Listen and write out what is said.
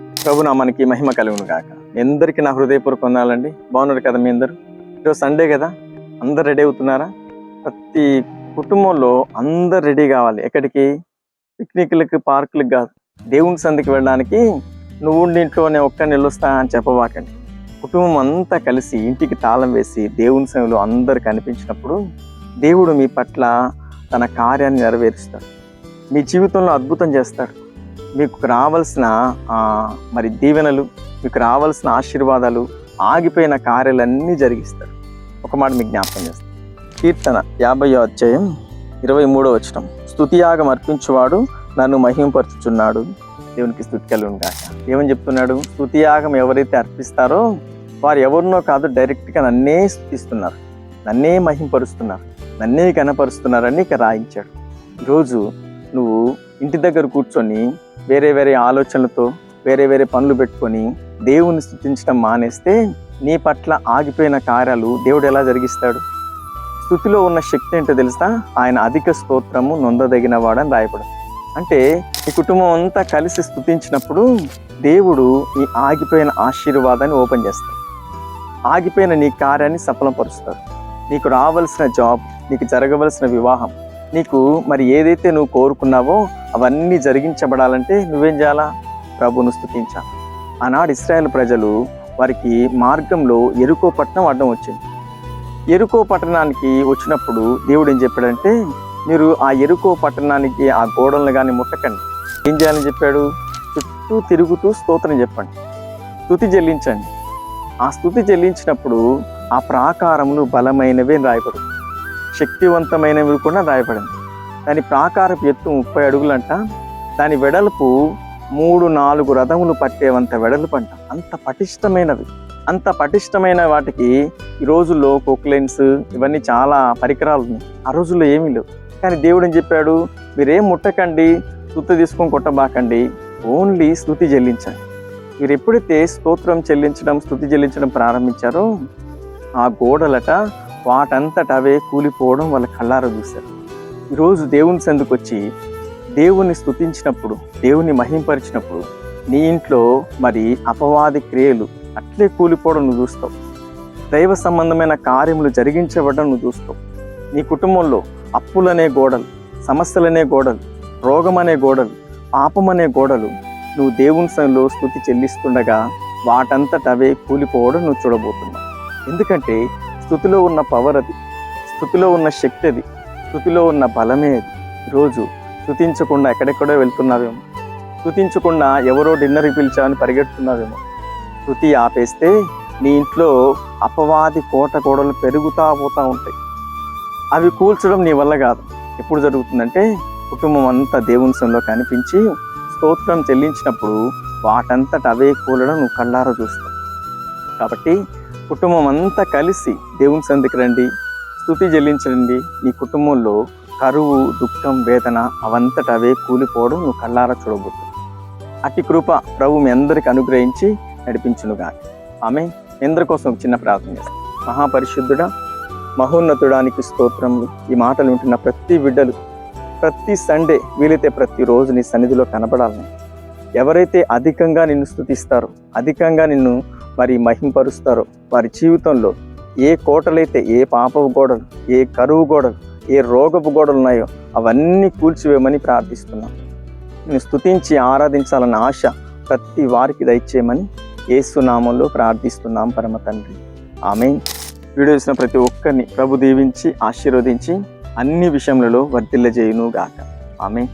ప్రభు నామానికి మహిమ కలుగును గాక. ఎందరికి నా హృదయపూర్వక వందనాలండి. బాగున్నారు కదా మీ అందరు? ఈరోజు సండే కదా? అందరు రెడీ అవుతున్నారా? ప్రతి కుటుంబంలో అందరు రెడీ కావాలి. ఎక్కడికి? పిక్నిక్లకు పార్కులకు కాదు. దేవుని సందికి వెళ్ళడానికి నువ్వు ఇంట్లో ఇంట్లోనే ఒక్క నిలుస్తా అని చెప్పవాకండి కుటుంబం అంతా కలిసి ఇంటికి తాళం వేసి దేవుని సమయంలో అందరు కనిపించినప్పుడు దేవుడు మీ పట్ల తన కార్యాన్ని నెరవేరుస్తాడు. మీ జీవితంలో అద్భుతం చేస్తాడు. మీకు రావాల్సిన మరి దీవెనలు మీకు రావాల్సిన ఆశీర్వాదాలు ఆగిపోయిన కార్యాలన్నీ జరిగిస్తాడు ఒక మాట మీకు జ్ఞాపకం చేస్తాను. కీర్తన యాభై అధ్యాయం ఇరవై మూడో వచనం. స్తుతియాగం అర్పించేవాడు నన్ను మహింపరుచుచున్నాడు. దేవునికి స్థుతి కలుగును ఏమని చెప్తున్నాడు? స్తుతియాగం ఎవరైతే అర్పిస్తారో వారు ఎవరినో కాదు డైరెక్ట్గా నన్నే స్థుతిస్తున్నారు నన్నే మహింపరుస్తున్నారు. నన్నే కనపరుస్తున్నారని ఇక రాయించాడు. ఈరోజు నువ్వు ఇంటి దగ్గర కూర్చొని వేరే వేరే ఆలోచనలతో వేరే వేరే పనులు పెట్టుకొని దేవుని స్థుతించడం మానేస్తే నీ పట్ల ఆగిపోయిన కార్యాలు దేవుడు ఎలా జరిగిస్తాడు? స్థుతిలో ఉన్న శక్తి ఏంటో తెలుసా? ఆయన అధిక స్తోత్రము నొందదగిన వాడని రాయబడు అంటే ఈ కుటుంబం అంతా కలిసి స్థుతించినప్పుడు దేవుడు ఈ ఆగిపోయిన ఆశీర్వాదాన్ని ఓపెన్ చేస్తాడు. ఆగిపోయిన నీ కార్యాన్ని సఫలం పరుస్తాడు నీకు రావలసిన జాబ్ నీకు జరగవలసిన వివాహం నీకు మరి ఏదైతే నువ్వు కోరుకున్నావో అవన్నీ జరిగించబడాలంటే నువ్వేం చేయాలా? ప్రభును స్థుతించాలి ఆనాడు ఇస్రాయేల్ ప్రజలు వారికి మార్గంలో ఎరుకో పట్టణం అడ్డం వచ్చింది. ఎరుకో పట్టణానికి వచ్చినప్పుడు దేవుడు ఏం చెప్పాడంటే మీరు ఆ ఎరుకో పట్టణానికి ఆ గోడలను కానీ ముట్టకండి. ఏం చేయాలని చెప్పాడు? చుట్టూ తిరుగుతూ స్తోత్రం చెప్పండి. స్థుతి చెల్లించండి. ఆ స్థుతి చెల్లించినప్పుడు ఆ ప్రాకారములు బలమైనవి అని శక్తివంతమైనవి కూడా రాయబడింది. దాని ప్రాకారపు ఎత్తు ముప్పై అడుగులంట. దాని వెడల్పు మూడు నాలుగు రథములు పట్టేవంత వెడల్పు అంట అంత పటిష్టమైనవి. అంత పటిష్టమైన వాటికి ఈ రోజుల్లో కోక్లైన్స్ ఇవన్నీ చాలా పరికరాలు ఉన్నాయి ఆ రోజుల్లో ఏమీ లేవు. కానీ దేవుడు ఏం చెప్పాడు? మీరేం ముట్టకండి స్థుతి తీసుకొని కొట్టబాకండి ఓన్లీ స్థుతి చెల్లించండి. మీరు ఎప్పుడైతే స్తోత్రం చెల్లించడం స్థుతి చెల్లించడం ప్రారంభించారో ఆ గోడలట వాటంతట అవే కూలిపోవడం వాళ్ళ కళ్ళారా చూశారు. ఈరోజు దేవుని సందుకు వచ్చి దేవుని స్థుతించినప్పుడు దేవుని మహింపరిచినప్పుడు నీ ఇంట్లో మరి అపవాది క్రియలు అట్లే కూలిపోవడం నువ్వు చూస్తావు. దైవ సంబంధమైన కార్యములు జరిగించబడడం నువ్వు చూస్తావు. నీ కుటుంబంలో అప్పులనే గోడలు సమస్యలనే గోడలు రోగం అనే గోడలు పాపం అనే గోడలు నువ్వు దేవుని సంలో స్థుతి చెల్లిస్తుండగా వాటంతట అవే కూలిపోవడం నువ్వు చూడబోతున్నావు. ఎందుకంటే స్థుతిలో ఉన్న పవర్ అది. స్థుతిలో ఉన్న శక్తి అది. స్థుతిలో ఉన్న బలమే అది. రోజు స్థుతించకుండా ఎక్కడెక్కడో వెళ్తున్నావేమో. స్థుతించకుండా ఎవరో డిన్నర్కి పిలిచామని పరిగెడుతున్నావేమో. స్థుతి ఆపేస్తే నీ ఇంట్లో అపవాది కోట గోడలు పెరుగుతా పోతా ఉంటాయి. అవి కూల్చడం నీ వల్ల కాదు. ఎప్పుడు జరుగుతుందంటే కుటుంబం అంతా దేవుని సంలో కనిపించి స్తోత్రం చెల్లించినప్పుడు వాటంతట అవే కూలడం నువ్వు కళ్ళారా చూస్తావు. కాబట్టి కుటుంబం అంతా కలిసి దేవుని సందికి రండి స్థుతి చెల్లించండి. నీ కుటుంబంలో కరువు దుఃఖం వేదన అవంతట అవే కూలిపోవడం నువ్వు కళ్ళారా చూడబోతు అతి కృప ప్రభు మీ అందరికి అనుగ్రహించి నడిపించునుగా ఆమె మీ అందరి కోసం ఒక చిన్న ప్రార్థన చేస్తాం. మహాపరిశుద్ధుడా మహోన్నతుడానికి స్తోత్రములు. ఈ మాటలు వింటున్న ప్రతి బిడ్డలు ప్రతి సండే వీలైతే ప్రతిరోజు నీ సన్నిధిలో కనబడాలని. ఎవరైతే అధికంగా నిన్ను స్థుతిస్తారో అధికంగా నిన్ను మరి మహింపరుస్తారో. వారి జీవితంలో ఏ కోటలైతే ఏ పాపపు గోడలు ఏ కరువు గోడలు ఏ రోగపు గోడలు ఉన్నాయో అవన్నీ కూల్చివేయమని ప్రార్థిస్తున్నాం. నేను స్తుతించి ఆరాధించాలన్న ఆశ ప్రతి వారికి దయచేయమని ఏసునామంలో ప్రార్థిస్తున్నాం పరమ తండ్రి. ఆమె వీడియో చూసిన ప్రతి ఒక్కరిని ప్రభు దీవించి ఆశీర్వదించి అన్ని విషయములలో వర్ధిల్లజేయును గాక ఆమె